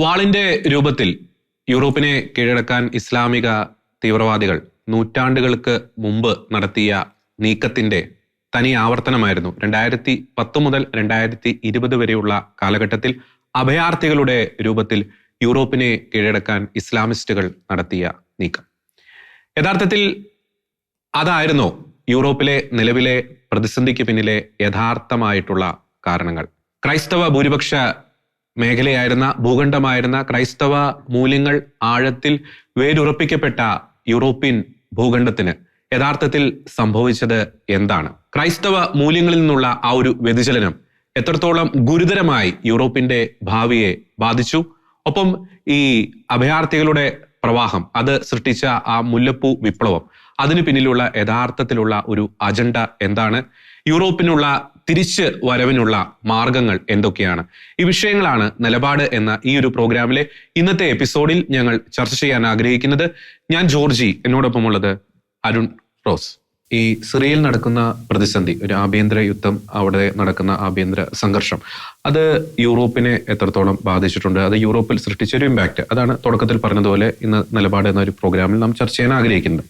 വാളിന്റെ രൂപത്തിൽ യൂറോപ്പിനെ കീഴടക്കാൻ ഇസ്ലാമിക തീവ്രവാദികൾ നൂറ്റാണ്ടുകൾക്ക് മുമ്പ് നടത്തിയ നീക്കത്തിന്റെ തനി ആവർത്തനമായിരുന്നു. രണ്ടായിരത്തി പത്ത് മുതൽ രണ്ടായിരത്തി ഇരുപത് വരെയുള്ള കാലഘട്ടത്തിൽ അഭയാർത്ഥികളുടെ രൂപത്തിൽ യൂറോപ്പിനെ കീഴടക്കാൻ ഇസ്ലാമിസ്റ്റുകൾ നടത്തിയ നീക്കം. യഥാർത്ഥത്തിൽ അതായിരുന്നോ യൂറോപ്പിലെ നിലവിലെ പ്രതിസന്ധിക്ക് പിന്നിലെ യഥാർത്ഥമായിട്ടുള്ള കാരണങ്ങൾ. ക്രൈസ്തവ ഭൂരിപക്ഷ മേഖലയായിരുന്ന ഭൂഖണ്ഡമായിരുന്ന ക്രൈസ്തവ മൂല്യങ്ങൾ ആഴത്തിൽ വേരുറപ്പിക്കപ്പെട്ട യൂറോപ്യൻ ഭൂഖണ്ഡത്തിന് യഥാർത്ഥത്തിൽ സംഭവിച്ചത് എന്താണ്? ക്രൈസ്തവ മൂല്യങ്ങളിൽ നിന്നുള്ള ആ ഒരു വ്യതിചലനം എത്രത്തോളം ഗുരുതരമായി യൂറോപ്പിന്റെ ഭാവിയെ ബാധിച്ചു? ഒപ്പം ഈ അഭയാർത്ഥികളുടെ പ്രവാഹം അത് സൃഷ്ടിച്ച ആ മുല്ലപ്പൂ വിപ്ലവം അതിനു പിന്നിലുള്ള യഥാർത്ഥത്തിലുള്ള ഒരു അജണ്ട എന്താണ്? യൂറോപ്പിനുള്ള തിരിച്ച് വരവിനുള്ള മാർഗങ്ങൾ എന്തൊക്കെയാണ്? ഈ വിഷയങ്ങളാണ് നിലപാട് എന്ന ഈ ഒരു പ്രോഗ്രാമിലെ ഇന്നത്തെ എപ്പിസോഡിൽ ഞങ്ങൾ ചർച്ച ചെയ്യാൻ ആഗ്രഹിക്കുന്നത്. ഞാൻ ജോർജി എന്നോടൊപ്പം ഉള്ളത് അരുൺ റോസ്. ഈ സിറിയയിൽ നടക്കുന്ന പ്രതിസന്ധി ഒരു ആഭ്യന്തര യുദ്ധം അവിടെ നടക്കുന്ന ആഭ്യന്തര സംഘർഷം അത് യൂറോപ്പിനെ എത്രത്തോളം ബാധിച്ചിട്ടുണ്ട്? അത് യൂറോപ്പിൽ സൃഷ്ടിച്ച ഒരു ഇമ്പാക്റ്റ് അതാണ് തുടക്കത്തിൽ പറഞ്ഞതുപോലെ ഇന്ന് നിലപാട് എന്ന ഒരു പ്രോഗ്രാമിൽ നാം ചർച്ച ചെയ്യാൻ ആഗ്രഹിക്കുന്നത്.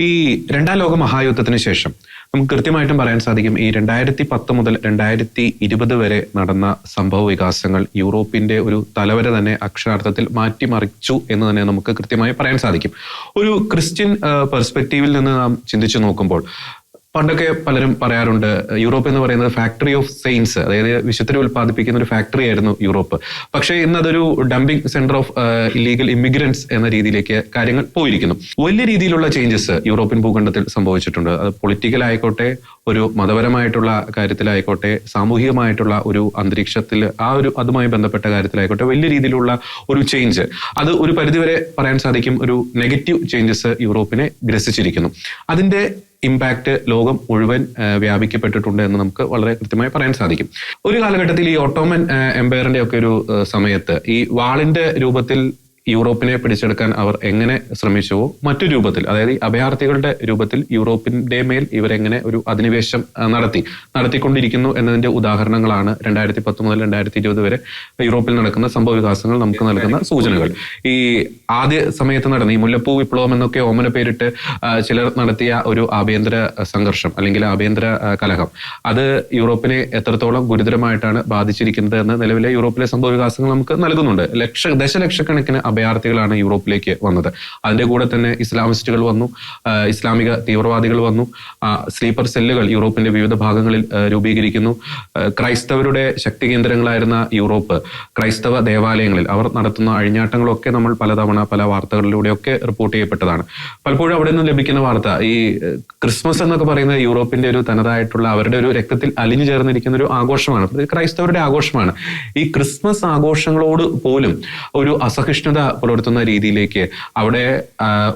ഈ രണ്ടാം ലോക മഹായുദ്ധത്തിന് ശേഷം നമുക്ക് കൃത്യമായിട്ടും പറയാൻ സാധിക്കും ഈ രണ്ടായിരത്തി പത്ത് മുതൽ രണ്ടായിരത്തി ഇരുപത് വരെ നടന്ന സംഭവ വികാസങ്ങൾ യൂറോപ്പിന്റെ ഒരു തലവരെ തന്നെ അക്ഷരാർത്ഥത്തിൽ മാറ്റിമറിച്ചു എന്ന് തന്നെ നമുക്ക് കൃത്യമായി പറയാൻ സാധിക്കും. ഒരു ക്രിസ്ത്യൻ പെർസ്പെക്റ്റീവിൽ നിന്ന് നാം ചിന്തിച്ചു നോക്കുമ്പോൾ പണ്ടൊക്കെ പലരും പറയാറുണ്ട് യൂറോപ്പ് എന്ന് പറയുന്നത് ഫാക്ടറി ഓഫ് സെയിൻസ് അതായത് വിശുദ്ധരെ ഉൽപ്പാദിപ്പിക്കുന്ന ഒരു ഫാക്ടറി ആയിരുന്നു യൂറോപ്പ്. പക്ഷേ ഇന്ന് അതൊരു dumping centre of illegal immigrants എന്ന രീതിയിലേക്ക് കാര്യങ്ങൾ പോയിരിക്കുന്നു. വലിയ രീതിയിലുള്ള ചേഞ്ചസ് യൂറോപ്യൻ ഭൂഖണ്ഡത്തിൽ സംഭവിച്ചിട്ടുണ്ട്. അത് പൊളിറ്റിക്കൽ ആയിക്കോട്ടെ ഒരു മതപരമായിട്ടുള്ള കാര്യത്തിലായിക്കോട്ടെ സാമൂഹികമായിട്ടുള്ള ഒരു അന്തരീക്ഷത്തിൽ ആ ഒരു അതുമായി ബന്ധപ്പെട്ട കാര്യത്തിലായിക്കോട്ടെ വലിയ രീതിയിലുള്ള ഒരു ചേഞ്ച് അത് ഒരു പരിധിവരെ പറയാൻ സാധിക്കും ഒരു നെഗറ്റീവ് ചേഞ്ചസ് യൂറോപ്പിനെ ഗ്രസിച്ചിരിക്കുന്നു. അതിന്റെ ഇമ്പാക്ട് ലോകം മുഴുവൻ വ്യാപിക്കപ്പെട്ടിട്ടുണ്ട് എന്ന് നമുക്ക് വളരെ കൃത്യമായി പറയാൻ സാധിക്കും. ഒരു കാലഘട്ടത്തിൽ ഈ ഓട്ടോമൻ എംപയറിന്റെ ഒക്കെ ഒരു സമയത്ത് ഈ വാളിന്റെ രൂപത്തിൽ യൂറോപ്പിനെ പിടിച്ചെടുക്കാൻ അവർ എങ്ങനെ ശ്രമിച്ചുവോ മറ്റു രൂപത്തിൽ അതായത് അഭയാർത്ഥികളുടെ രൂപത്തിൽ യൂറോപ്പിന്റെ മേൽ ഇവരെങ്ങനെ ഒരു അധിനിവേശം നടത്തി നടത്തിക്കൊണ്ടിരിക്കുന്നു എന്നതിന്റെ ഉദാഹരണങ്ങളാണ് രണ്ടായിരത്തി പത്ത് മുതൽ രണ്ടായിരത്തി ഇരുപത് വരെ യൂറോപ്പിൽ നടക്കുന്ന സംഭവ വികാസങ്ങൾ നമുക്ക് നൽകുന്ന സൂചനകൾ. ഈ ആദ്യ സമയത്ത് നടന്ന ഈ മുല്ലപ്പൂ വിപ്ലവം എന്നൊക്കെ ഓമന പേരിട്ട് ചിലർ നടത്തിയ ഒരു ആഭ്യന്തര സംഘർഷം അല്ലെങ്കിൽ ആഭ്യന്തര കലഹം. അത് യൂറോപ്പിനെ എത്രത്തോളം ഗുരുതരമായിട്ടാണ് ബാധിച്ചിരിക്കുന്നത് എന്ന് നിലവിലെ യൂറോപ്പിലെ സംഭവ വികാസങ്ങൾ നമുക്ക് നൽകുന്നുണ്ട്. ലക്ഷ ദശലക്ഷക്കണക്കിന് അഭയാർത്ഥികളാണ് യൂറോപ്പിലേക്ക് വന്നത്. അതിന്റെ കൂടെ തന്നെ ഇസ്ലാമിസ്റ്റുകൾ വന്നു ഇസ്ലാമിക തീവ്രവാദികൾ വന്നു സ്ലീപ്പർ സെല്ലുകൾ യൂറോപ്പിന്റെ വിവിധ ഭാഗങ്ങളിൽ രൂപീകരിക്കുന്നു. ക്രൈസ്തവരുടെ ശക്തി കേന്ദ്രങ്ങളായിരുന്ന യൂറോപ്പ് ക്രൈസ്തവ ദേവാലയങ്ങളിൽ അവർ നടത്തുന്ന അഴിഞ്ഞാട്ടങ്ങളൊക്കെ നമ്മൾ പലതവണ പല വാർത്തകളിലൂടെയൊക്കെ റിപ്പോർട്ട് ചെയ്യപ്പെട്ടതാണ്. പലപ്പോഴും അവിടെ നിന്ന് ലഭിക്കുന്ന വാർത്ത ഈ ക്രിസ്മസ് എന്നൊക്കെ പറയുന്നത് യൂറോപ്പിന്റെ ഒരു തനതായിട്ടുള്ള അവരുടെ ഒരു രക്തത്തിൽ അലിഞ്ഞു ചേർന്നിരിക്കുന്ന ഒരു ആഘോഷമാണ്. ക്രൈസ്തവരുടെ ആഘോഷമാണ്. ഈ ക്രിസ്മസ് ആഘോഷങ്ങളോട് പോലും ഒരു അസഹിഷ്ണുത പുലർത്തുന്ന രീതിയിലേക്ക് അവിടെ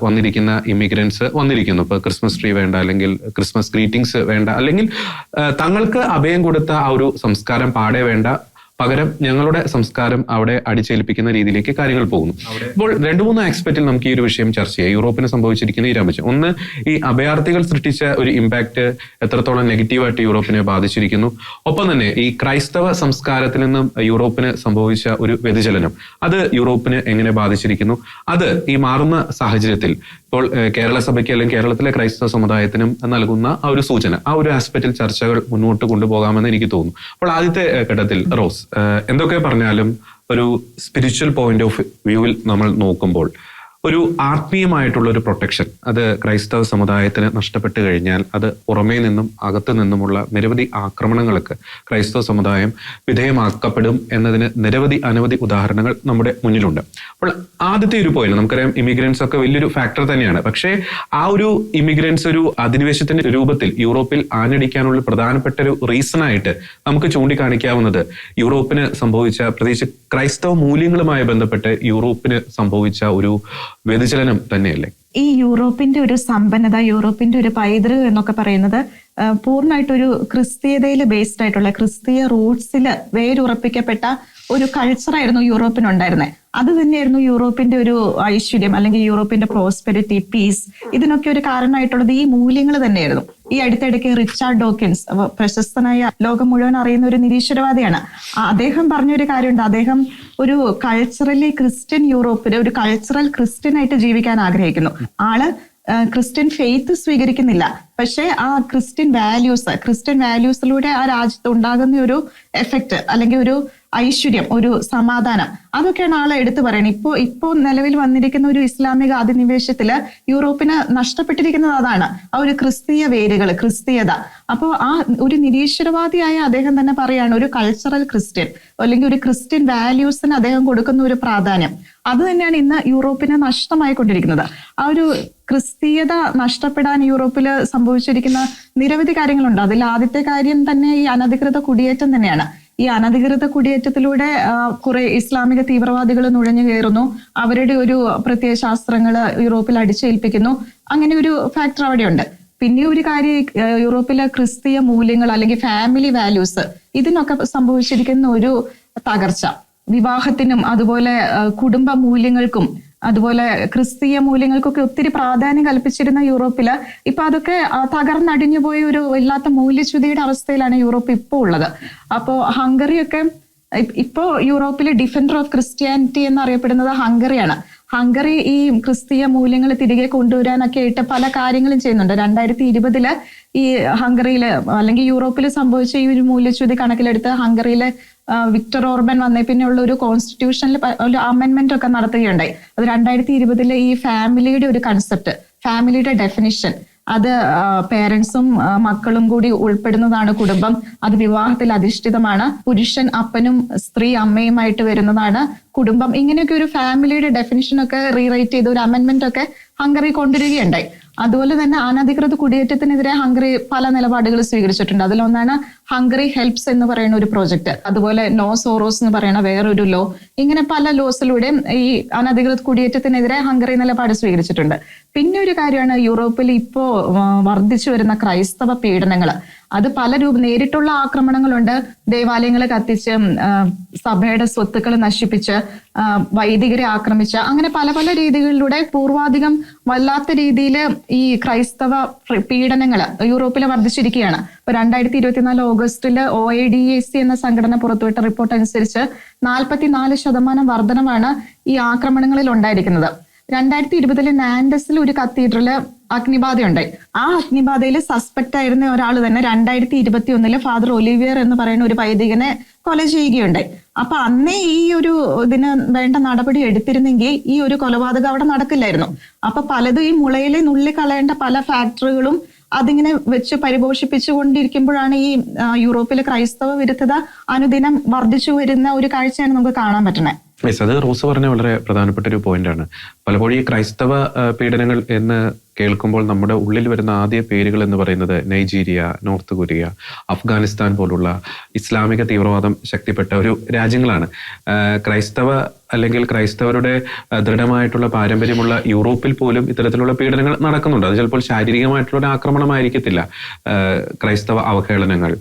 വന്നിരിക്കുന്ന ഇമിഗ്രൻസ് വന്നിരിക്കുന്നു. ഇപ്പൊ ക്രിസ്മസ് ട്രീ വേണ്ട അല്ലെങ്കിൽ ക്രിസ്മസ് ഗ്രീറ്റിംഗ്സ് വേണ്ട അല്ലെങ്കിൽ തങ്ങൾക്ക് അഭയം കൊടുത്ത ആ ഒരു സംസ്കാരം പാടെ വേണ്ട പകരം ഞങ്ങളുടെ സംസ്കാരം അവിടെ അടിച്ചേൽപ്പിക്കുന്ന രീതിയിലേക്ക് കാര്യങ്ങൾ പോകുന്നു. ഇപ്പോൾ രണ്ടു മൂന്ന് ആക്സ്പെക്റ്റിൽ നമുക്ക് ഈ ഒരു വിഷയം ചർച്ച ചെയ്യാം. യൂറോപ്പിന് സംഭവിച്ചിരിക്കുന്ന ഈ രാമച്ചം ഒന്ന് ഈ അഭയാർത്ഥികൾ സൃഷ്ടിച്ച ഒരു ഇമ്പാക്ട് എത്രത്തോളം നെഗറ്റീവായിട്ട് യൂറോപ്പിനെ ബാധിച്ചിരിക്കുന്നു. ഒപ്പം തന്നെ ഈ ക്രൈസ്തവ സംസ്കാരത്തിൽ നിന്നും യൂറോപ്പിന് സംഭവിച്ച ഒരു വ്യതിചലനം. അത് യൂറോപ്പിന് എങ്ങനെ ബാധിച്ചിരിക്കുന്നു? അത് ഈ മാറുന്ന സാഹചര്യത്തിൽ ഇപ്പോൾ കേരള സഭയ്ക്ക് അല്ലെങ്കിൽ കേരളത്തിലെ ക്രൈസ്തവ സമുദായത്തിനും നൽകുന്ന ആ ഒരു സൂചന ആ ഒരു ആസ്പെക്റ്റിൽ ചർച്ചകൾ മുന്നോട്ട് കൊണ്ടുപോകാമെന്ന് എനിക്ക് തോന്നുന്നു. അപ്പോൾ ആദ്യത്തെ ഘട്ടത്തിൽ റോസ്. എന്തൊക്കെ പറഞ്ഞാലും ഒരു സ്പിരിച്വൽ പോയിന്റ് ഓഫ് വ്യൂവിൽ നമ്മൾ നോക്കുമ്പോൾ ഒരു ആത്മീയമായിട്ടുള്ള ഒരു പ്രൊട്ടക്ഷൻ അത് ക്രൈസ്തവ സമുദായത്തിന് നഷ്ടപ്പെട്ടു കഴിഞ്ഞാൽ അത് പുറമേ നിന്നും അകത്തു നിന്നുമുള്ള നിരവധി ആക്രമണങ്ങൾക്ക് ക്രൈസ്തവ സമുദായം വിധേയമാക്കപ്പെടും എന്നതിന് നിരവധി അനവധി ഉദാഹരണങ്ങൾ നമ്മുടെ മുന്നിലുണ്ട്. അപ്പോൾ ആദ്യത്തെ ഒരു പോയിന്റ് നമുക്കറിയാം ഇമിഗ്രൻസ് ഒക്കെ വലിയൊരു ഫാക്ടർ തന്നെയാണ്. പക്ഷേ ആ ഒരു ഇമിഗ്രൻസ് ഒരു അധിനിവേശത്തിന്റെ രൂപത്തിൽ യൂറോപ്പിൽ ആഞ്ഞടിക്കാനുള്ള പ്രധാനപ്പെട്ട ഒരു റീസൺ ആയിട്ട് നമുക്ക് ചൂണ്ടിക്കാണിക്കാവുന്നത് യൂറോപ്പിന് സംഭവിച്ച പ്രത്യേകിച്ച് ക്രൈസ്തവ മൂല്യങ്ങളുമായി ബന്ധപ്പെട്ട് യൂറോപ്പിന് സംഭവിച്ച ഒരു വ്യതിചലനം തന്നെയല്ലേ? ഈ യൂറോപ്പിന്റെ ഒരു സമ്പന്നത യൂറോപ്പിന്റെ ഒരു പൈതൃകം എന്നൊക്കെ പറയുന്നത് പൂർണമായിട്ടൊരു ക്രിസ്തീയതയിൽ ബേസ്ഡ് ആയിട്ടുള്ള ക്രിസ്തീയ റൂട്ട്സിൽ വേരുറപ്പിക്കപ്പെട്ട ഒരു കൾച്ചറായിരുന്നു യൂറോപ്പിനുണ്ടായിരുന്നത് അത് തന്നെയായിരുന്നു യൂറോപ്പിന്റെ ഒരു ഐശ്വര്യം അല്ലെങ്കിൽ യൂറോപ്പിന്റെ പ്രോസ്പെരിറ്റി പീസ് ഇതിനൊക്കെ ഒരു കാരണമായിട്ടുള്ളത് ഈ മൂല്യങ്ങൾ തന്നെയായിരുന്നു. ഈ അടുത്തിടയ്ക്ക് റിച്ചാർഡ് ഡോക്കിൻസ് പ്രശസ്തനായ ലോകം മുഴുവൻ അറിയുന്ന ഒരു നിരീശ്വരവാദിയാണ്. അദ്ദേഹം പറഞ്ഞൊരു കാര്യമുണ്ട്. അദ്ദേഹം ഒരു കൾച്ചറലി ക്രിസ്ത്യൻ യൂറോപ്പിലെ ഒരു കൾച്ചറൽ ക്രിസ്ത്യൻ ആയിട്ട് ജീവിക്കാൻ ആഗ്രഹിക്കുന്നു. ആൾ ക്രിസ്ത്യൻ ഫെയ്ത്ത് സ്വീകരിക്കുന്നില്ല. പക്ഷേ ആ ക്രിസ്ത്യൻ വാല്യൂസ് ക്രിസ്ത്യൻ വാല്യൂസിലൂടെ ആ രാജ്യത്ത് ഉണ്ടാകുന്ന ഒരു എഫക്റ്റ് അല്ലെങ്കിൽ ഒരു ഐശ്വര്യം ഒരു സമാധാനം അതൊക്കെയാണ് ആളെ എടുത്തു പറയുന്നത് ഇപ്പോ ഇപ്പോ നിലവിൽ വന്നിരിക്കുന്ന ഒരു ഇസ്ലാമിക അധിനിവേശത്തിൽ യൂറോപ്പിന് നഷ്ടപ്പെട്ടിരിക്കുന്നത് അതാണ്. ആ ഒരു ക്രിസ്തീയ വേരുകൾ ക്രിസ്തീയത. അപ്പോൾ ആ ഒരു നിരീശ്വരവാദിയായ അദ്ദേഹം തന്നെ പറയാണ് ഒരു കൾച്ചറൽ ക്രിസ്ത്യൻ അല്ലെങ്കിൽ ഒരു ക്രിസ്ത്യൻ വാല്യൂസിന് അദ്ദേഹം കൊടുക്കുന്ന ഒരു പ്രാധാന്യം. അത് തന്നെയാണ് ഇന്ന് യൂറോപ്പിന് നഷ്ടമായിക്കൊണ്ടിരിക്കുന്നത് ആ ഒരു ക്രിസ്തീയത നഷ്ടപ്പെടാൻ യൂറോപ്പിൽ സംഭവിച്ചിരിക്കുന്ന നിരവധി കാര്യങ്ങളുണ്ട്. അതിൽ ആദ്യത്തെ കാര്യം തന്നെ ഈ അനധികൃത കുടിയേറ്റം തന്നെയാണ്. ഈ അനധികൃത കുടിയേറ്റത്തിലൂടെ കുറെ ഇസ്ലാമിക തീവ്രവാദികൾ നുഴഞ്ഞു കയറുന്നു. അവരുടെ ഒരു പ്രത്യയ ശാസ്ത്രങ്ങൾ യൂറോപ്പിൽ അടിച്ചേൽപ്പിക്കുന്നു. അങ്ങനെ ഒരു ഫാക്ടർ അവിടെയുണ്ട്. പിന്നെ ഒരു കാര്യം യൂറോപ്പിലെ ക്രിസ്തീയ മൂല്യങ്ങൾ അല്ലെങ്കിൽ ഫാമിലി വാല്യൂസ് ഇതിനൊക്കെ സംഭവിച്ചിരിക്കുന്ന ഒരു തകർച്ച. വിവാഹത്തിനും അതുപോലെ കുടുംബ മൂല്യങ്ങൾക്കും അതുപോലെ ക്രിസ്തീയ മൂല്യങ്ങൾക്കൊക്കെ ഒത്തിരി പ്രാധാന്യം കൽപ്പിച്ചിരുന്ന യൂറോപ്പിൽ ഇപ്പൊ അതൊക്കെ തകർന്നടിഞ്ഞു പോയ ഒരു വല്ലാത്ത മൂല്യച്യുതിയുടെ അവസ്ഥയിലാണ് യൂറോപ്പ് ഇപ്പോൾ ഉള്ളത്. അപ്പോ ഹംഗറിയൊക്കെ ഇ- ഇപ്പോ യൂറോപ്പിലെ ഡിഫൻഡർ ഓഫ് ക്രിസ്ത്യാനിറ്റി എന്നറിയപ്പെടുന്നത് ഹംഗറിയാണ്. ഹംഗറി ഈ ക്രിസ്തീയ മൂല്യങ്ങൾ തിരികെ കൊണ്ടുവരാനൊക്കെ ആയിട്ട് പല കാര്യങ്ങളും ചെയ്യുന്നുണ്ട്. രണ്ടായിരത്തി ഇരുപതിൽ ഈ ഹംഗറിയിൽ അല്ലെങ്കിൽ യൂറോപ്പിൽ സംഭവിച്ച ഈ ഒരു മൂല്യച്യുതി കണക്കിലെടുത്ത് ഹംഗറിയിലെ വിക്ടർ ഓർബൻ വന്നേ പിന്നെയുള്ള ഒരു കോൺസ്റ്റിറ്റ്യൂഷനിൽ ഒരു അമെന്റ്മെന്റ് ഒക്കെ നടത്തുകയുണ്ടായി. അത് രണ്ടായിരത്തി ഇരുപതിലെ ഈ ഫാമിലിയുടെ ഒരു കൺസെപ്റ്റ് ഫാമിലിയുടെ ഡെഫിനിഷൻ അത് പേരൻസും മക്കളും കൂടി ഉൾപ്പെടുന്നതാണ് കുടുംബം. അത് വിവാഹത്തിൽ അധിഷ്ഠിതമാണ്. പുരുഷൻ അപ്പനും സ്ത്രീ അമ്മയുമായിട്ട് വരുന്നതാണ് കുടുംബം. ഇങ്ങനെയൊക്കെ ഒരു ഫാമിലിയുടെ ഡെഫിനിഷൻ ഒക്കെ റീറൈറ്റ് ചെയ്ത് ഒരു അമെന്റ്മെന്റ് ഒക്കെ ഹംഗറി കൊണ്ടുവരികയുണ്ടായി. അതുപോലെ തന്നെ അനധികൃത കുടിയേറ്റത്തിനെതിരെ ഹംഗറി പല നിലപാടുകൾ സ്വീകരിച്ചിട്ടുണ്ട്. അതിലൊന്നാണ് ഹംഗറി ഹെൽപ്സ് എന്ന് പറയുന്ന ഒരു പ്രോജക്റ്റ് അതുപോലെ നോ സോറോസ് എന്ന് പറയുന്ന വേറൊരു ലോ ഇങ്ങനെ പല ലോസിലൂടെ ഈ അനധികൃത കുടിയേറ്റത്തിനെതിരെ ഹംഗറി നിലപാട് സ്വീകരിച്ചിട്ടുണ്ട്. പിന്നെ ഒരു കാര്യമാണ് യൂറോപ്പിൽ ഇപ്പോ വർദ്ധിച്ചു വരുന്ന ക്രൈസ്തവ പീഡനങ്ങൾ അത് പല രൂപ നേരിട്ടുള്ള ആക്രമണങ്ങളുണ്ട്. ദേവാലയങ്ങൾ കത്തിച്ച് സഭയുടെ സ്വത്തുക്കൾ നശിപ്പിച്ച് വൈദികരെ ആക്രമിച്ച്. അങ്ങനെ പല പല രീതികളിലൂടെ പൂർവാധികം വല്ലാത്ത രീതിയിൽ ഈ ക്രൈസ്തവ പീഡനങ്ങൾ യൂറോപ്പിൽ വർദ്ധിച്ചിരിക്കുകയാണ്. രണ്ടായിരത്തി ഇരുപത്തിനാല് ഓഗസ്റ്റിൽ O A D A C എന്ന സംഘടന പുറത്തുവിട്ട റിപ്പോർട്ട് അനുസരിച്ച് നാൽപ്പത്തിനാല് ശതമാനം വർധനമാണ് ഈ ആക്രമണങ്ങളിൽ ഉണ്ടായിരിക്കുന്നത്. രണ്ടായിരത്തി ഇരുപതിലെ നാൻഡസിൽ ഒരു കത്തീഡ്രൽ അഗ്നിബാധയുണ്ടായി ആ അഗ്നിബാധയിൽ സസ്പെക്ട് ആയിരുന്ന ഒരാൾ തന്നെ രണ്ടായിരത്തി ഇരുപത്തി ഒന്നിൽ ഫാദർ ഒലിവിയർ എന്ന് പറയുന്ന ഒരു വൈദികനെ കൊല ചെയ്യുകയുണ്ടായി. അപ്പൊ അന്നേ ഈ ഒരു ഇതിന് വേണ്ട നടപടി എടുത്തിരുന്നെങ്കിൽ ഈ ഒരു കൊലപാതകം അവിടെ നടക്കില്ലായിരുന്നു. അപ്പൊ പലതും ഈ മുളയിലെ നുള്ളി കളയേണ്ട പല ഫാക്ടറികളും അതിങ്ങനെ വെച്ച് പരിപോഷിപ്പിച്ചുകൊണ്ടിരിക്കുമ്പോഴാണ് ഈ യൂറോപ്പിലെ ക്രൈസ്തവ വിരുദ്ധത അനുദിനം വർദ്ധിച്ചു വരുന്ന ഒരു കാഴ്ചയാണ് നമുക്ക് കാണാൻ പറ്റുന്നത്. അത് റോസ് പറഞ്ഞ വളരെ പ്രധാനപ്പെട്ട ഒരു പോയിന്റാണ് പലപ്പോഴും ഈ ക്രൈസ്തവ പീഡനങ്ങൾ എന്ന് കേൾക്കുമ്പോൾ നമ്മുടെ ഉള്ളിൽ വരുന്ന ആദ്യ പേരുകൾ എന്ന് പറയുന്നത് നൈജീരിയ നോർത്ത് കൊറിയ അഫ്ഗാനിസ്ഥാൻ പോലുള്ള ഇസ്ലാമിക തീവ്രവാദം ശക്തിപ്പെട്ട ഒരു രാജ്യങ്ങളാണ്. ക്രൈസ്തവ അല്ലെങ്കിൽ ക്രൈസ്തവരുടെ ദൃഢമായിട്ടുള്ള പാരമ്പര്യമുള്ള യൂറോപ്പിൽ പോലും ഇത്തരത്തിലുള്ള പീഡനങ്ങൾ നടക്കുന്നുണ്ട്. അത് ചിലപ്പോൾ ശാരീരികമായിട്ടുള്ള ഒരു ആക്രമണമായിരിക്കത്തില്ല ക്രൈസ്തവ അവഹേളനങ്ങൾ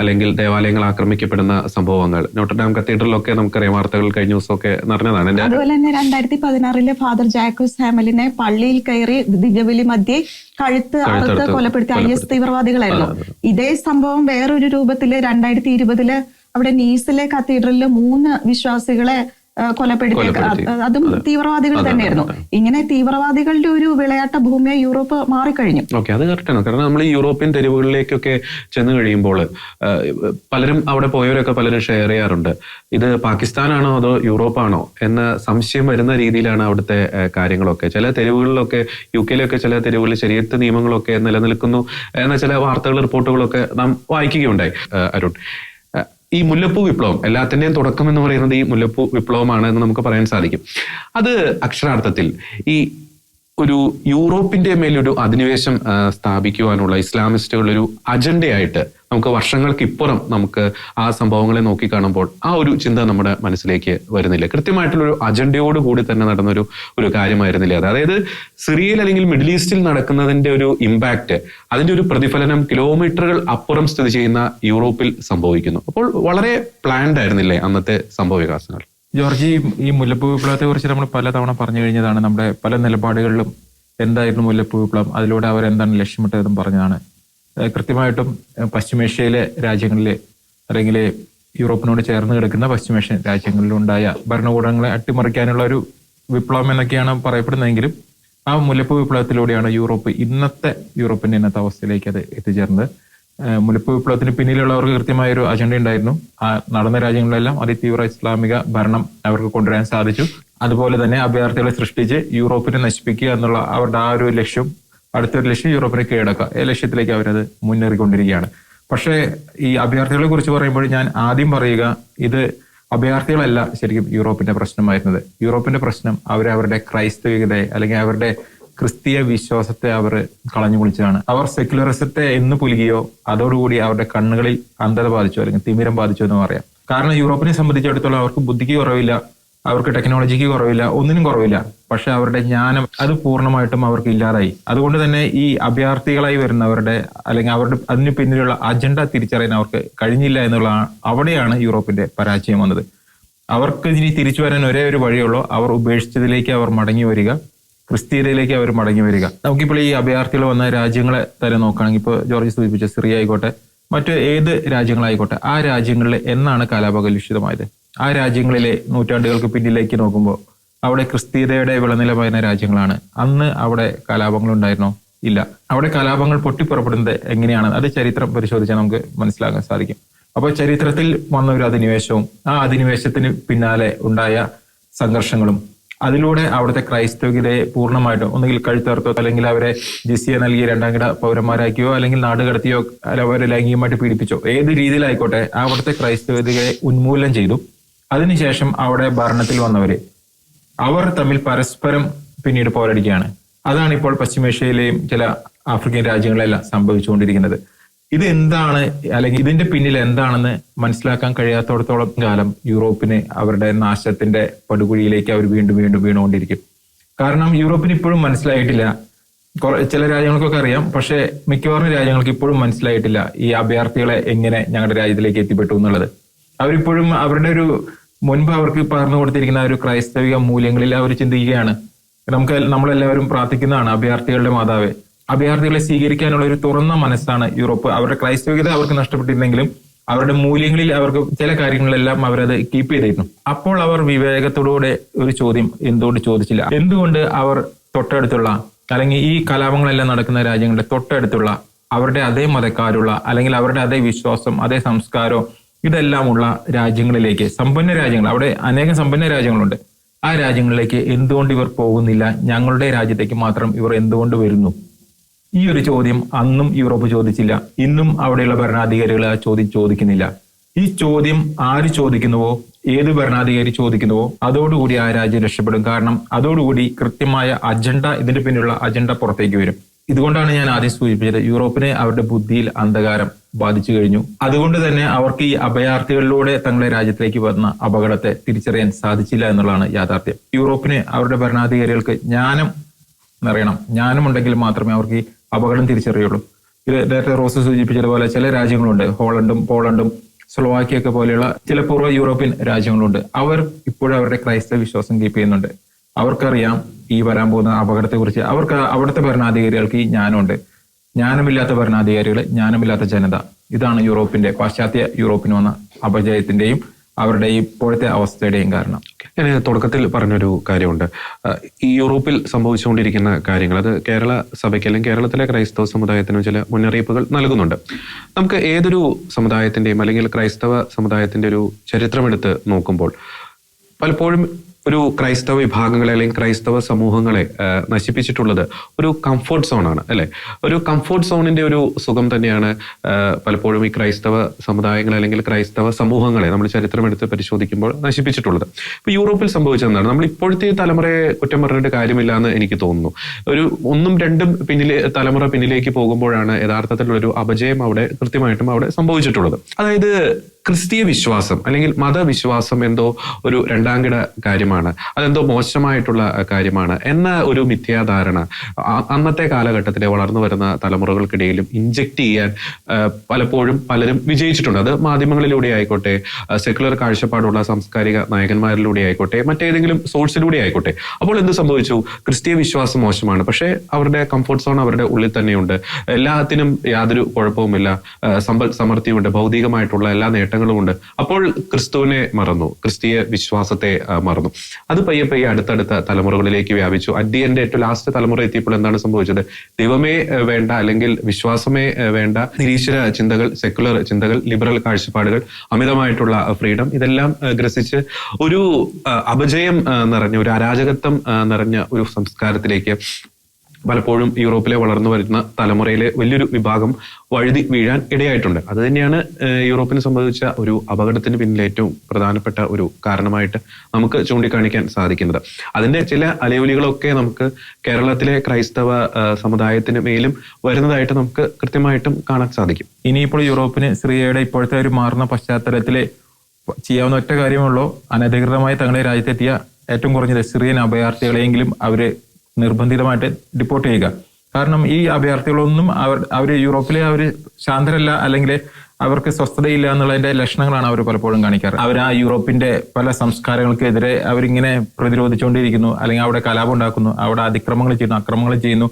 അല്ലെങ്കിൽ ദേവാലയങ്ങൾ ആക്രമിക്കപ്പെടുന്ന സംഭവങ്ങൾ. നോട്ടർഡാം കത്തീഡ്രലൊക്കെ നമുക്കറിയാം വാർത്തകൾ കഴിഞ്ഞ ദിവസമൊക്കെ നടന്നതാണ് അതുപോലെ തന്നെ രണ്ടായിരത്തി പതിനാറിലെ ഫാദർ ജാക്കോസ് ഹാമലിനെ പള്ളിയിൽ കയറി ദിവ്യബലി മധ്യേ കഴുത്ത് അറുത്ത് കൊലപ്പെടുത്തി കൊലപ്പെടുത്തിയ ഐ എസ്. തീവ്രവാദികളായിരുന്നു ഇതേ സംഭവം വേറൊരു രൂപത്തിൽ രണ്ടായിരത്തി ഇരുപതിൽ അവിടെ നീസിലെ കത്തീഡ്രലിൽ മൂന്ന് വിശ്വാസികളെ കൊലപ്പെടുത്തി. അത് തീവ്രവാദികൾ തന്നെയായിരുന്നു. ഇങ്ങനെ തീവ്രവാദികളുടെ ഒരു വിളയാട്ട ഭൂമിയെ യൂറോപ്പ് മാറിക്കഴിഞ്ഞു. ഓക്കെ അത് കറക്റ്റാണ് കാരണം നമ്മൾ ഈ യൂറോപ്യൻ തെരുവുകളിലേക്കൊക്കെ ചെന്ന് കഴിയുമ്പോൾ പലരും അവിടെ പോയവരൊക്കെ പലരും ഷെയർ ചെയ്യാറുണ്ട്. ഇത് പാകിസ്ഥാനാണോ അതോ യൂറോപ്പാണോ എന്ന സംശയം വരുന്ന രീതിയിലാണ് അവിടുത്തെ കാര്യങ്ങളൊക്കെ. ചില തെരുവുകളിലൊക്കെ യു കെയിലൊക്കെ ചില തെരുവുകളിൽ ശരീരത്ത് നിയമങ്ങളൊക്കെ നിലനിൽക്കുന്നു എന്ന ചില വാർത്തകൾ റിപ്പോർട്ടുകളൊക്കെ നാം വായിക്കുകയുണ്ടായി അരുൺ. ഈ മുല്ലപ്പൂ വിപ്ലവം എല്ലാത്തിന്റെയും തുടക്കം എന്ന് പറയുന്നത് ഈ മുല്ലപ്പൂ വിപ്ലവമാണ് എന്ന് നമുക്ക് പറയാൻ സാധിക്കും. അത് അക്ഷരാർത്ഥത്തിൽ ഈ ഒരു യൂറോപ്പിന്റെ മേലൊരു അധിനിവേശം സ്ഥാപിക്കുവാനുള്ള ഇസ്ലാമിസ്റ്റുകളുടെ ഒരു അജണ്ടയായിട്ട് നമുക്ക് വർഷങ്ങൾക്ക് ഇപ്പുറം നമുക്ക് ആ സംഭവങ്ങളെ നോക്കി കാണുമ്പോൾ ആ ഒരു ചിന്ത നമ്മുടെ മനസ്സിലേക്ക് വരുന്നില്ല. കൃത്യമായിട്ടുള്ളൊരു അജണ്ടയോട് കൂടി തന്നെ നടന്നൊരു ഒരു കാര്യമായിരുന്നില്ല അത്. അതായത് സിറിയയിൽ അല്ലെങ്കിൽ മിഡിൽ ഈസ്റ്റിൽ നടക്കുന്നതിന്റെ ഒരു ഇമ്പാക്ട് അതിന്റെ ഒരു പ്രതിഫലനം കിലോമീറ്ററുകൾ അപ്പുറം സ്ഥിതി ചെയ്യുന്ന യൂറോപ്പിൽ സംഭവിക്കുന്നു. അപ്പോൾ വളരെ പ്ലാൻഡ് ആയിരുന്നില്ലേ അന്നത്തെ സംഭവ വികാസങ്ങൾ ജോർജ് ഈ- മുല്ലപ്പൂ വിപ്ലവത്തെ കുറിച്ച് നമ്മൾ പലതവണ പറഞ്ഞു കഴിഞ്ഞതാണ്. നമ്മുടെ പല നിലപാടുകളിലും എന്തായിരുന്നു മുല്ലപ്പൂ വിപ്ലവം? അതിലൂടെ അവർ എന്താണ് ലക്ഷ്യമിട്ടതെന്നും പറഞ്ഞതാണ്. കൃത്യമായിട്ടും പശ്ചിമേഷ്യയിലെ രാജ്യങ്ങളിലെ അല്ലെങ്കിൽ യൂറോപ്പിനോട് ചേർന്ന് കിടക്കുന്ന പശ്ചിമേഷ്യൻ രാജ്യങ്ങളിലുണ്ടായ ഭരണകൂടങ്ങളെ അട്ടിമറിക്കാനുള്ള ഒരു വിപ്ലവം എന്നൊക്കെയാണ് പറയപ്പെടുന്നതെങ്കിലും ആ മുല്ലപ്പൂ വിപ്ലവത്തിലൂടെയാണ് യൂറോപ്പ് ഇന്നത്തെ യൂറോപ്പിന്റെ ഇന്നത്തെ അവസ്ഥയിലേക്ക് അത് എത്തിച്ചേർന്നത്. ഏഹ് മുല്ലപ്പൂ വിപ്ലവത്തിന് പിന്നിലുള്ളവർക്ക് കൃത്യമായ ഒരു അജണ്ട ഉണ്ടായിരുന്നു. ആ നടന്ന രാജ്യങ്ങളിലെല്ലാം അതിതീവ്ര ഇസ്ലാമിക ഭരണം അവർക്ക് കൊണ്ടുവരാൻ സാധിച്ചു. അതുപോലെ തന്നെ അഭയാർത്ഥികളെ സൃഷ്ടിച്ച് യൂറോപ്പിനെ നശിപ്പിക്കുക എന്നുള്ള അവരുടെ ആ ഒരു ലക്ഷ്യം അടുത്തൊരു ലക്ഷ്യം യൂറോപ്പിനെ കീഴടക്കുക. ഈ ലക്ഷ്യത്തിലേക്ക് അവരത് മുന്നേറിക്കൊണ്ടിരിക്കുകയാണ്. പക്ഷേ ഈ അഭയാർത്ഥികളെ കുറിച്ച് പറയുമ്പോൾ ഞാൻ ആദ്യം പറയുക ഇത് അഭയാർത്ഥികളല്ല ശരിക്കും യൂറോപ്പിന്റെ പ്രശ്നമായിരുന്നത് യൂറോപ്പിന്റെ പ്രശ്നം അവരവരുടെ ക്രൈസ്തവികതയെ അല്ലെങ്കിൽ അവരുടെ ക്രിസ്തീയ വിശ്വാസത്തെ അവർ കളഞ്ഞു കുളിച്ചതാണ് അവർ സെക്യുലറിസത്തെ എന്ന് പുലുകിയോ അതോടുകൂടി അവരുടെ കണ്ണുകളിൽ അന്ധത ബാധിച്ചോ അല്ലെങ്കിൽ തിമിരം ബാധിച്ചോ എന്ന് പറയാം. കാരണം യൂറോപ്പിനെ സംബന്ധിച്ചിടത്തോളം അവർക്ക് ബുദ്ധിക്ക് കുറവില്ല അവർക്ക് ടെക്നോളജിക്ക് കുറവില്ല ഒന്നിനും കുറവില്ല. പക്ഷെ അവരുടെ ജ്ഞാനം അത് പൂർണമായിട്ടും അവർക്ക് ഇല്ലാതായി. അതുകൊണ്ട് തന്നെ ഈ അഭയാർത്ഥികളായി വരുന്നവരുടെ അല്ലെങ്കിൽ അവരുടെ അതിന് പിന്നിലുള്ള അജണ്ട തിരിച്ചറിയാൻ അവർക്ക് കഴിഞ്ഞില്ല എന്നുള്ള അവിടെയാണ് യൂറോപ്പിന്റെ പരാജയം വന്നത്. അവർക്ക് ഇനി തിരിച്ചു വരാൻ ഒരേ ഒരു വഴിയുള്ളൂ. അവർ ഉപേക്ഷിച്ചതിലേക്ക് അവർ മടങ്ങി വരിക. ക്രിസ്തീയതയിലേക്ക് അവർ മടങ്ങി വരിക. നമുക്കിപ്പോൾ ഈ അഭയാർത്ഥികൾ വന്ന രാജ്യങ്ങളെ തന്നെ നോക്കുകയാണെങ്കിൽ ഇപ്പോൾ ജോർജ് സൂചിപ്പിച്ച സിറിയ ആയിക്കോട്ടെ മറ്റ് ഏത് രാജ്യങ്ങളായിക്കോട്ടെ ആ രാജ്യങ്ങളിൽ എന്നാണ് കലാപകലുഷിതമായത് ആ രാജ്യങ്ങളിലെ നൂറ്റാണ്ടുകൾക്ക് പിന്നിലേക്ക് നോക്കുമ്പോൾ അവിടെ ക്രിസ്തീയതയുടെ വിളനിലമായിരുന്ന രാജ്യങ്ങളാണ്. അന്ന് അവിടെ കലാപങ്ങൾ ഉണ്ടായിരുന്നോ? ഇല്ല. അവിടെ കലാപങ്ങൾ പൊട്ടിപ്പുറപ്പെടുന്നത് എങ്ങനെയാണ്? അത് ചരിത്രം പരിശോധിച്ചാൽ നമുക്ക് മനസ്സിലാക്കാൻ സാധിക്കും. അപ്പോൾ ചരിത്രത്തിൽ വന്ന ഒരു അധിനിവേശവും ആ അധിനിവേശത്തിന് പിന്നാലെ ഉണ്ടായ സംഘർഷങ്ങളും അതിലൂടെ അവിടുത്തെ ക്രൈസ്തവികതയെ പൂർണമായിട്ടും ഒന്നുകിൽ കഴുത്തേർത്തോ അല്ലെങ്കിൽ അവരെ ജിസിയ നൽകി രണ്ടാം കിട പൗരന്മാരാക്കിയോ അല്ലെങ്കിൽ നാട് കടത്തിയോ അവരെ ലൈംഗികമായിട്ട് പീഡിപ്പിച്ചോ ഏത് രീതിയിലായിക്കോട്ടെ അവിടുത്തെ ക്രൈസ്തവികതയെ ഉന്മൂലനം ചെയ്തു. അതിനുശേഷം അവിടെ ഭരണത്തിൽ വന്നവര് അവർ തമ്മിൽ പരസ്പരം പിന്നീട് പോരടിക്കുകയാണ്. അതാണ് ഇപ്പോൾ പശ്ചിമേഷ്യയിലെയും ചില ആഫ്രിക്കൻ രാജ്യങ്ങളെല്ലാം സംഭവിച്ചുകൊണ്ടിരിക്കുന്നത്. ഇത് എന്താണ് അല്ലെങ്കിൽ ഇതിന്റെ പിന്നിൽ എന്താണെന്ന് മനസ്സിലാക്കാൻ കഴിയാത്തോടത്തോളം കാലം യൂറോപ്പിന് അവരുടെ നാശത്തിന്റെ പടുകുഴിയിലേക്ക് അവർ വീണ്ടും വീണ്ടും വീണുകൊണ്ടിരിക്കും. കാരണം യൂറോപ്പിന് ഇപ്പോഴും മനസ്സിലായിട്ടില്ല. ചില രാജ്യങ്ങൾക്കൊക്കെ അറിയാം പക്ഷേ മിക്കവാറും രാജ്യങ്ങൾക്ക് ഇപ്പോഴും മനസ്സിലായിട്ടില്ല ഈ അഭയാർത്ഥികളെ എങ്ങനെ ഞങ്ങളുടെ രാജ്യത്തിലേക്ക് എത്തിപ്പെട്ടു എന്നുള്ളത്. അവരിപ്പോഴും അവരുടെ ഒരു മുൻപ് അവർക്ക് പറഞ്ഞു കൊടുത്തിരിക്കുന്ന ഒരു ക്രൈസ്തവിക മൂല്യങ്ങളിൽ അവർ ചിന്തിക്കുകയാണ്. നമുക്ക് നമ്മളെല്ലാവരും പ്രാർത്ഥിക്കുന്നതാണ് അഭയാർത്ഥികളുടെ മാതാവ്. അഭയാർത്ഥികളെ സ്വീകരിക്കാനുള്ള ഒരു തുറന്ന മനസ്സാണ് യൂറോപ്പ്. അവരുടെ ക്രൈസ്തവികത അവർക്ക് നഷ്ടപ്പെട്ടിരുന്നെങ്കിലും അവരുടെ മൂല്യങ്ങളിൽ അവർക്ക് ചില കാര്യങ്ങളെല്ലാം അവരത് കീപ്പ് ചെയ്തിരുന്നു. അപ്പോൾ അവർ വിവേകത്തോടുകൂടെ ഒരു ചോദ്യം എന്തുകൊണ്ട് ചോദിച്ചില്ല? എന്തുകൊണ്ട് അവർ തൊട്ടടുത്തുള്ള അല്ലെങ്കിൽ ഈ കലാപങ്ങളെല്ലാം നടക്കുന്ന രാജ്യങ്ങളുടെ തൊട്ടടുത്തുള്ള അവരുടെ അതേ മതക്കാരുള്ള അല്ലെങ്കിൽ അവരുടെ അതേ വിശ്വാസം അതേ സംസ്കാരം ഇതെല്ലാമുള്ള രാജ്യങ്ങളിലേക്ക് സമ്പന്ന രാജ്യങ്ങൾ അവിടെ അനേകം സമ്പന്ന രാജ്യങ്ങളുണ്ട്. ആ രാജ്യങ്ങളിലേക്ക് എന്തുകൊണ്ട് ഇവർ പോകുന്നില്ല? ഞങ്ങളുടെ രാജ്യത്തേക്ക് മാത്രം ഇവർ എന്തുകൊണ്ട് വരുന്നു? ഈ ഒരു ചോദ്യം അന്നും യൂറോപ്പ് ചോദിച്ചില്ല. ഇന്നും അവിടെയുള്ള ഭരണാധികാരികൾ ആ ചോദ്യം ചോദിക്കുന്നില്ല. ഈ ചോദ്യം ആര് ചോദിക്കുന്നുവോ ഏത് ഭരണാധികാരി ചോദിക്കുന്നുവോ അതോടുകൂടി ആ രാജ്യം രക്ഷപ്പെടും. കാരണം അതോടുകൂടി കൃത്യമായ അജണ്ട ഇതിന്റെ പിന്നിലുള്ള അജണ്ട പുറത്തേക്ക് വരും. ഇതുകൊണ്ടാണ് ഞാൻ ആദ്യം സൂചിപ്പിച്ചത് യൂറോപ്പിനെ അവരുടെ ബുദ്ധിയിൽ അന്ധകാരം ബാധിച്ചു കഴിഞ്ഞു. അതുകൊണ്ട് തന്നെ അവർക്ക് ഈ അഭയാർത്ഥികളിലൂടെ തങ്ങളുടെ രാജ്യത്തിലേക്ക് വന്ന അപകടത്തെ തിരിച്ചറിയാൻ സാധിച്ചില്ല എന്നുള്ളതാണ് യാഥാർത്ഥ്യം. യൂറോപ്പിന് അവരുടെ ഭരണാധികാരികൾക്ക് ജ്ഞാനം നിറയണം. ജ്ഞാനമുണ്ടെങ്കിൽ മാത്രമേ അവർക്ക് അപകടം തിരിച്ചറിയുള്ളൂ. ഇത് നേരത്തെ റോസ് സൂചിപ്പിച്ചതുപോലെ ചില രാജ്യങ്ങളുണ്ട്. ഹോളണ്ടും പോളണ്ടും സ്ലോവാക്കിയൊക്കെ പോലെയുള്ള ചില പൂർവ യൂറോപ്യൻ രാജ്യങ്ങളുണ്ട്. അവർ ഇപ്പോഴും അവരുടെ ക്രൈസ്തവ വിശ്വാസം കീപ്പ് ചെയ്യുന്നുണ്ട്. അവർക്കറിയാം ഈ വരാൻ പോകുന്ന അപകടത്തെക്കുറിച്ച്. അവർക്ക് അവിടുത്തെ ഭരണാധികാരികൾക്ക് ഈ ജ്ഞാനമുണ്ട്. ജ്ഞാനമില്ലാത്ത ഭരണാധികാരികൾ ജ്ഞാനമില്ലാത്ത ജനത. ഇതാണ് യൂറോപ്പിന്റെ പാശ്ചാത്യ യൂറോപ്പിന് വന്ന അപജയത്തിന്റെയും അവരുടെ ഇപ്പോഴത്തെ അവസ്ഥയുടെയും കാരണം. ഞാൻ തുടക്കത്തിൽ പറഞ്ഞൊരു കാര്യമുണ്ട്. ഈ യൂറോപ്പിൽ സംഭവിച്ചുകൊണ്ടിരിക്കുന്ന കാര്യങ്ങൾ അത് കേരള സഭയ്ക്ക് അല്ലെങ്കിൽ കേരളത്തിലെ ക്രൈസ്തവ സമുദായത്തിനും ചില മുന്നറിയിപ്പുകൾ നൽകുന്നുണ്ട്. നമുക്ക് ഏതൊരു സമുദായത്തിന്റെയും അല്ലെങ്കിൽ ക്രൈസ്തവ സമുദായത്തിന്റെ ഒരു ചരിത്രമെടുത്ത് നോക്കുമ്പോൾ പലപ്പോഴും ഒരു ക്രൈസ്തവ വിഭാഗങ്ങളെ അല്ലെങ്കിൽ ക്രൈസ്തവ സമൂഹങ്ങളെ നശിപ്പിച്ചിട്ടുള്ളത് ഒരു കംഫോർട്ട് സോണാണ് അല്ലെ? ഒരു കംഫോർട്ട് സോണിന്റെ ഒരു സുഖം തന്നെയാണ് പലപ്പോഴും ഈ ക്രൈസ്തവ സമുദായങ്ങളെ അല്ലെങ്കിൽ ക്രൈസ്തവ സമൂഹങ്ങളെ നമ്മൾ ചരിത്രം എടുത്ത് പരിശോധിക്കുമ്പോൾ നശിപ്പിച്ചിട്ടുള്ളത്. ഇപ്പൊ യൂറോപ്പിൽ സംഭവിച്ചതെന്നാണ് നമ്മൾ ഇപ്പോഴത്തെ തലമുറയെ കുറ്റം പറഞ്ഞിട്ട് കാര്യമില്ല എന്ന് എനിക്ക് തോന്നുന്നു. ഒരു ഒന്നും രണ്ടും പിന്നിലെ തലമുറ പിന്നിലേക്ക് പോകുമ്പോഴാണ് യഥാർത്ഥത്തിലുള്ള ഒരു അപജയം അവിടെ കൃത്യമായിട്ടും അവിടെ സംഭവിച്ചിട്ടുള്ളത്. അതായത് ക്രിസ്തീയ വിശ്വാസം അല്ലെങ്കിൽ മതവിശ്വാസം എന്തോ ഒരു രണ്ടാംകിട കാര്യമാണ്. അതെന്തോ മോശമായിട്ടുള്ള കാര്യമാണ്. എന്ന ഒരു മിഥ്യാധാരണ അന്നത്തെ കാലഘട്ടത്തിലെ വളർന്നു വരുന്ന തലമുറകൾക്കിടയിലും ഇഞ്ചക്ട് ചെയ്യാൻ പലപ്പോഴും പലരും വിജയിച്ചിട്ടുണ്ട്. അത് മാധ്യമങ്ങളിലൂടെ ആയിക്കോട്ടെ സെക്യുലർ കാഴ്ചപ്പാടുള്ള സാംസ്കാരിക നായകന്മാരിലൂടെ ആയിക്കോട്ടെ മറ്റേതെങ്കിലും സോഴ്സിലൂടെ ആയിക്കോട്ടെ. അപ്പോൾ എന്ത് സംഭവിച്ചു? ക്രിസ്തീയ വിശ്വാസം മോശമാണ്. പക്ഷേ അവരുടെ കംഫോർട്ട് സോൺ അവരുടെ ഉള്ളിൽ തന്നെയുണ്ട്. എല്ലാത്തിനും യാതൊരു കുഴപ്പവുമില്ല. സമ്പൽ സമൃദ്ധിയുണ്ട്. ഭൗതികമായിട്ടുള്ള എല്ലാ നേട്ടങ്ങളും ഉണ്ട് അപ്പോൾ ക്രിസ്തുവിനെ മറന്നു. ക്രിസ്തീയ വിശ്വാസത്തെ മറന്നു. അത് പയ്യെ പയ്യെ അടുത്തടുത്ത തലമുറകളിലേക്ക് വ്യാപിച്ചു. അഡിയന്റെ ഏറ്റവും ലാസ്റ്റ് തലമുറ എത്തിയപ്പോൾ എന്താണ് സംഭവിച്ചത്? ദൈവമേ വേണ്ട അല്ലെങ്കിൽ വിശ്വാസമേ വേണ്ട നിരീശ്വര ചിന്തകൾ സെക്യുലർ ചിന്തകൾ ലിബറൽ കാഴ്ചപ്പാടുകൾ അമിതമായിട്ടുള്ള ഫ്രീഡം ഇതെല്ലാം ഗ്രസിച്ച് ഒരു അപജയം നിറഞ്ഞ ഒരു അരാജകത്വം നിറഞ്ഞ ഒരു സംസ്കാരത്തിലേക്ക് പലപ്പോഴും യൂറോപ്പിലെ വളർന്നു വരുന്ന തലമുറയിലെ വലിയൊരു വിഭാഗം വഴുതി വീഴാൻ ഇടയായിട്ടുണ്ട്. അത് തന്നെയാണ് യൂറോപ്പിനെ സംബന്ധിച്ച ഒരു അപകടത്തിന് പിന്നിൽ ഏറ്റവും പ്രധാനപ്പെട്ട ഒരു കാരണമായിട്ട് നമുക്ക് ചൂണ്ടിക്കാണിക്കാൻ സാധിക്കുന്നത്. അതിന്റെ ചില അലവലികളൊക്കെ നമുക്ക് കേരളത്തിലെ ക്രൈസ്തവ സമുദായത്തിന് മേലും വരുന്നതായിട്ട് നമുക്ക് കൃത്യമായിട്ടും കാണാൻ സാധിക്കും. ഇനിയിപ്പോൾ യൂറോപ്പിന് സിറിയയുടെ ഇപ്പോഴത്തെ ഒരു മാറുന്ന പശ്ചാത്തലത്തിലെ ചെയ്യാവുന്ന ഒറ്റ കാര്യമുള്ളൂ അനധികൃതമായി തങ്ങളുടെ രാജ്യത്തെത്തിയ ഏറ്റവും കുറഞ്ഞത് സിറിയൻ അഭയാർത്ഥികളെയെങ്കിലും അവർ നിർബന്ധിതമായിട്ട് ഡിപ്പോർട്ട് ചെയ്യുക. കാരണം ഈ അഭയാർത്ഥികളൊന്നും അവർ അവർ യൂറോപ്പിലെ അവർ ശാന്തരല്ല അല്ലെങ്കിൽ അവർക്ക് സ്വസ്ഥതയില്ല എന്നുള്ളതിന്റെ ലക്ഷണങ്ങളാണ് അവർ പലപ്പോഴും കാണിക്കാറ്. അവർ ആ യൂറോപ്പിന്റെ പല സംസ്കാരങ്ങൾക്കെതിരെ അവരിങ്ങനെ പ്രതിരോധിച്ചുകൊണ്ടിരിക്കുന്നു. അല്ലെങ്കിൽ അവിടെ കലാപം ഉണ്ടാക്കുന്നു. അവിടെ അതിക്രമങ്ങൾ ചെയ്യുന്നു അക്രമങ്ങൾ ചെയ്യുന്നു.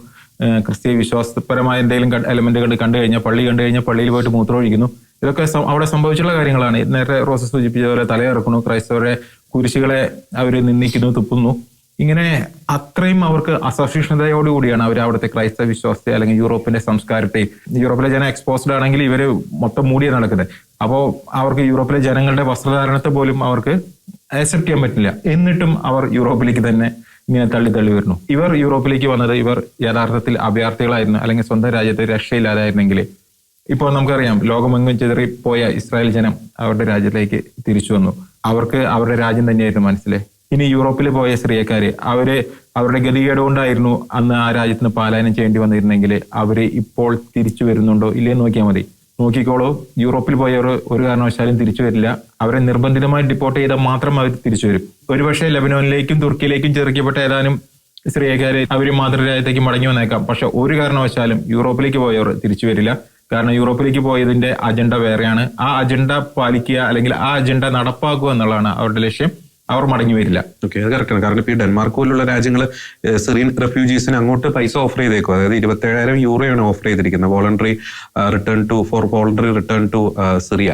ക്രിസ്തീയ വിശ്വാസപരമായ എന്തെങ്കിലും എലമെന്റുകൾ കണ്ടു കഴിഞ്ഞാൽ പള്ളി കണ്ടു കഴിഞ്ഞാൽ പള്ളിയിൽ പോയിട്ട് മൂത്രമൊഴിക്കുന്നു. ഇതൊക്കെ അവിടെ സംഭവിച്ചുള്ള കാര്യങ്ങളാണ്. നേരത്തെ റോസ് സൂചിപ്പിച്ച പോലെ തലയിറക്കുന്നു. ക്രൈസ്തവരെ കുരിശുകളെ അവർ നിന്ദിക്കുന്നു തുപ്പുന്നു. ഇങ്ങനെ അത്രയും അവർക്ക് അസഹിഷ്ണുതയോടുകൂടിയാണ് അവർ അവിടുത്തെ ക്രൈസ്തവ വിശ്വാസത്തെ അല്ലെങ്കിൽ യൂറോപ്പിന്റെ സംസ്കാരത്തെ. യൂറോപ്പിലെ ജനം എക്സ്പോസ്ഡ് ആണെങ്കിൽ ഇവർ മൊത്തം മൂടിയ നടക്കുന്നത് അപ്പോൾ അവർക്ക് യൂറോപ്പിലെ ജനങ്ങളുടെ വസ്ത്രധാരണത്തെ പോലും അവർക്ക് അക്സെപ്റ്റ് ചെയ്യാൻ പറ്റില്ല. എന്നിട്ടും അവർ യൂറോപ്പിലേക്ക് തന്നെ ഇങ്ങനെ തള്ളി തള്ളി വരുന്നു. ഇവർ യൂറോപ്പിലേക്ക് വന്നത് ഇവർ യഥാർത്ഥത്തിൽ അഭയാർത്ഥികളായിരുന്നു അല്ലെങ്കിൽ സ്വന്തം രാജ്യത്ത് രക്ഷയില്ലാതായിരുന്നെങ്കിൽ ഇപ്പോൾ നമുക്കറിയാം ലോകമെങ്ങും ചിതറിപ്പോയ ഇസ്രായേൽ ജനം അവരുടെ രാജ്യത്തേക്ക് തിരിച്ചു വന്നു. അവർക്ക് അവരുടെ രാജ്യം തന്നെയായിരുന്നു മനസ്സിലെ. ഇനി യൂറോപ്പിൽ പോയ സ്ത്രീയക്കാര് അവർ അവരുടെ ഗതികേട് കൊണ്ടായിരുന്നു അന്ന് ആ രാജ്യത്തിന് പാലായനം ചെയ്യേണ്ടി വന്നിരുന്നെങ്കിൽ അവർ ഇപ്പോൾ തിരിച്ചു വരുന്നുണ്ടോ ഇല്ലേ നോക്കിയാൽ മതി. നോക്കിക്കോളൂ യൂറോപ്പിൽ പോയവർ ഒരു കാരണവശാലും തിരിച്ചു വരില്ല. അവരെ നിർബന്ധിതമായി ഡിപ്പോർട്ട് ചെയ്താൽ മാത്രം അവർ തിരിച്ചു വരും. ഒരുപക്ഷെ ലബനോനിലേക്കും തുർക്കിയിലേക്കും ചെറുക്കപ്പെട്ട ഏതാനും സ്ത്രീയക്കാര് അവർ മാതൃരാജ്യത്തേക്ക് മടങ്ങി വന്നേക്കാം. പക്ഷെ ഒരു കാരണവശാലും യൂറോപ്പിലേക്ക് പോയവർ തിരിച്ചു വരില്ല. കാരണം യൂറോപ്പിലേക്ക് പോയതിന്റെ അജണ്ട വേറെയാണ്. ആ അജണ്ട പാലിക്കുക അല്ലെങ്കിൽ ആ അജണ്ട നടപ്പാക്കുക എന്നുള്ളതാണ് അവരുടെ ലക്ഷ്യം. അവർ മടങ്ങി വരില്ല. ഓക്കെ അത് കറക്റ്റാണ് കാരണം ഇപ്പൊ ഡെൻമാർക്ക് പോലുള്ള രാജ്യങ്ങൾ സിറിയൻ റെഫ്യൂജീസിന് അങ്ങോട്ട് പൈസ ഓഫർ ചെയ്തേക്കും. അതായത് ഇരുപത്തേഴായിരം യൂറോയാണ് ഓഫർ ചെയ്തിരിക്കുന്നത്. Voluntary return to for voluntary return to Syria.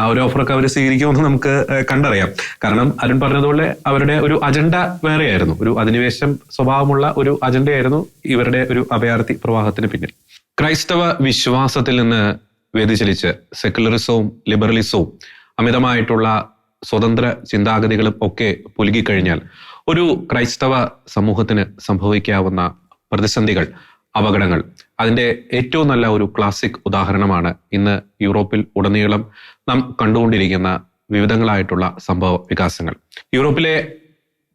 ആ ഒരു ഓഫറൊക്കെ അവർ സ്വീകരിക്കുമെന്ന് നമുക്ക് കണ്ടറിയാം. കാരണം അരുൺ പറഞ്ഞതുപോലെ അവരുടെ ഒരു അജണ്ട വേറെയായിരുന്നു. ഒരു അധിനിവേശം സ്വഭാവമുള്ള ഒരു അജണ്ടയായിരുന്നു ഇവരുടെ ഒരു അഭയാർത്ഥി പ്രവാഹത്തിന് പിന്നിൽ. ക്രൈസ്തവ വിശ്വാസത്തിൽ നിന്ന് വ്യതിചലിച്ച് സെക്കുലറിസവും ലിബറലിസവും അമിതമായിട്ടുള്ള സ്വതന്ത്ര ചിന്താഗതികളും ഒക്കെ പുലുകിക്കഴിഞ്ഞാൽ ഒരു ക്രൈസ്തവ സമൂഹത്തിന് സംഭവിക്കാവുന്ന പ്രതിസന്ധികൾ അപകടങ്ങൾ. അതിന്റെ ഏറ്റവും നല്ല ഒരു ക്ലാസിക് ഉദാഹരണമാണ് ഇന്ന് യൂറോപ്പിൽ ഉടനീളം നാം കണ്ടുകൊണ്ടിരിക്കുന്ന വിവിധങ്ങളായിട്ടുള്ള സംഭവ വികാസങ്ങൾ. യൂറോപ്പിലെ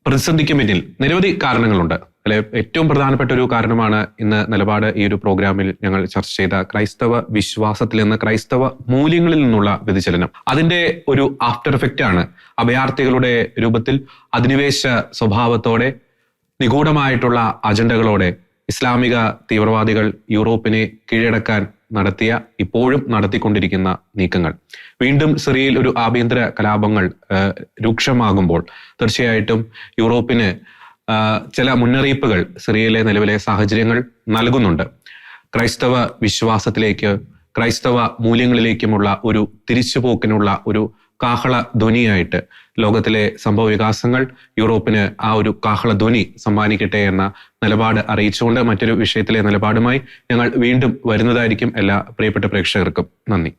പ്രതിസന്ധിക്ക് പിന്നിൽ നിരവധി കാരണങ്ങളുണ്ട്. അതിലെ ഏറ്റവും പ്രധാനപ്പെട്ട ഒരു കാരണമാണ് ഇന്ന് നിലപാട് ഈ ഒരു പ്രോഗ്രാമിൽ ഞങ്ങൾ ചർച്ച ചെയ്ത ക്രൈസ്തവ വിശ്വാസത്തിൽ നിന്ന് ക്രൈസ്തവ മൂല്യങ്ങളിൽ നിന്നുള്ള വ്യതിചലനം. അതിന്റെ ഒരു ആഫ്റ്റർ എഫക്റ്റ് ആണ് അഭയാർത്ഥികളുടെ രൂപത്തിൽ അധിനിവേശ സ്വഭാവത്തോടെ നിഗൂഢമായിട്ടുള്ള അജണ്ടകളോടെ ഇസ്ലാമിക തീവ്രവാദികൾ യൂറോപ്പിനെ കീഴടക്കാൻ നടത്തിയ ഇപ്പോഴും നടത്തിക്കൊണ്ടിരിക്കുന്ന നീക്കങ്ങൾ. വീണ്ടും സിറിയയിൽ ഒരു ആഭ്യന്തര കലാപങ്ങൾ രൂക്ഷമാകുമ്പോൾ തീർച്ചയായിട്ടും യൂറോപ്പിന് ചില മുന്നറിയിപ്പുകൾ സിറിയയിലെ നിലവിലെ സാഹചര്യങ്ങൾ നൽകുന്നുണ്ട്. ക്രൈസ്തവ വിശ്വാസത്തിലേക്ക് ക്രൈസ്തവ മൂല്യങ്ങളിലേക്കുമുള്ള ഒരു തിരിച്ചുപോക്കിനുള്ള ഒരു കാഹള ധ്വനിയായിട്ട് ലോകത്തിലെ സംഭവ വികാസങ്ങൾ യൂറോപ്പിന് ആ ഒരു കാഹള ധ്വനി സമ്മാനിക്കട്ടെ എന്ന നിലപാട് അറിയിച്ചുകൊണ്ട് മറ്റൊരു വിഷയത്തിലെ നിലപാടുമായി ഞങ്ങൾ വീണ്ടും വരുന്നതായിരിക്കും എല്ലാ പ്രിയപ്പെട്ട പ്രേക്ഷകർക്കും. നന്ദി.